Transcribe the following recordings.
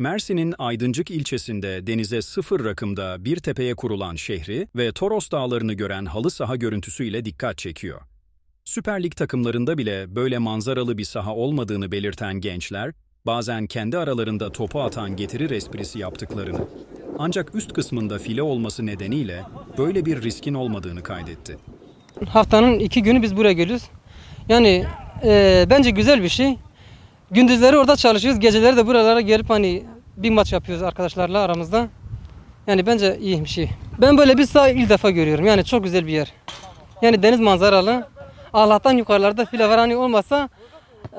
Mersin'in Aydıncık ilçesinde denize sıfır rakımda bir tepeye kurulan şehri ve Toros dağlarını gören halı saha görüntüsüyle dikkat çekiyor. Süper Lig takımlarında bile böyle manzaralı bir saha olmadığını belirten gençler, bazen kendi aralarında topu atan getirir esprisi yaptıklarını, ancak üst kısmında file olması nedeniyle böyle bir riskin olmadığını kaydetti. Haftanın iki günü biz buraya geliyoruz. Yani e, bence güzel bir şey. Gündüzleri orada çalışıyoruz, geceleri de buralara gelip hani bir maç yapıyoruz arkadaşlarla aramızda. Yani bence iyi bir şey. Ben böyle bir saha ilk defa görüyorum. Yani çok güzel bir yer. Yani deniz manzaralı. Allah'tan yukarılarda file var hani olmasa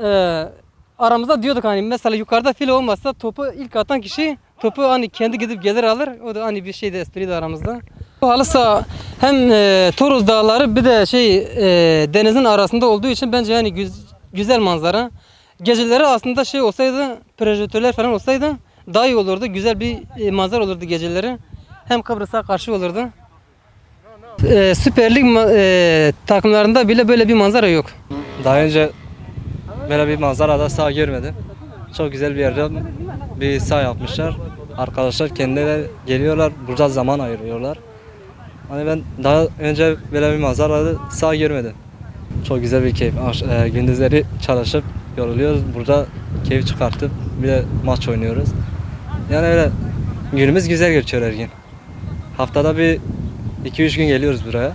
e, aramızda diyorduk hani mesela yukarıda file olmasa topu ilk atan kişi topu hani kendi gidip gelir alır. O da hani bir şey de espri de aramızda. Bu halı saha hem e, Toros Dağları bir de şey e, denizin arasında olduğu için bence yani güz- güzel manzara. Geceleri aslında şey olsaydı projektörler falan olsaydı daha iyi olurdu. Güzel bir e, manzara olurdu geceleri. Hem Kıbrıs'a karşı olurdu. E, Süper Lig e, takımlarında bile böyle bir manzara yok. Daha önce böyle bir manzarada sağ görmedim. Çok güzel bir yerde bir sağ yapmışlar. Arkadaşlar kendileri geliyorlar, burada zaman ayırıyorlar. Hani ben daha önce böyle bir manzarada sağ görmedim. Çok güzel bir keyif. E, gündüzleri çalışıp yoruluyoruz. Burada keyif çıkartıp bir de maç oynuyoruz. Yani öyle günümüz güzel geçiyor her gün. Haftada bir 2-3 gün geliyoruz buraya.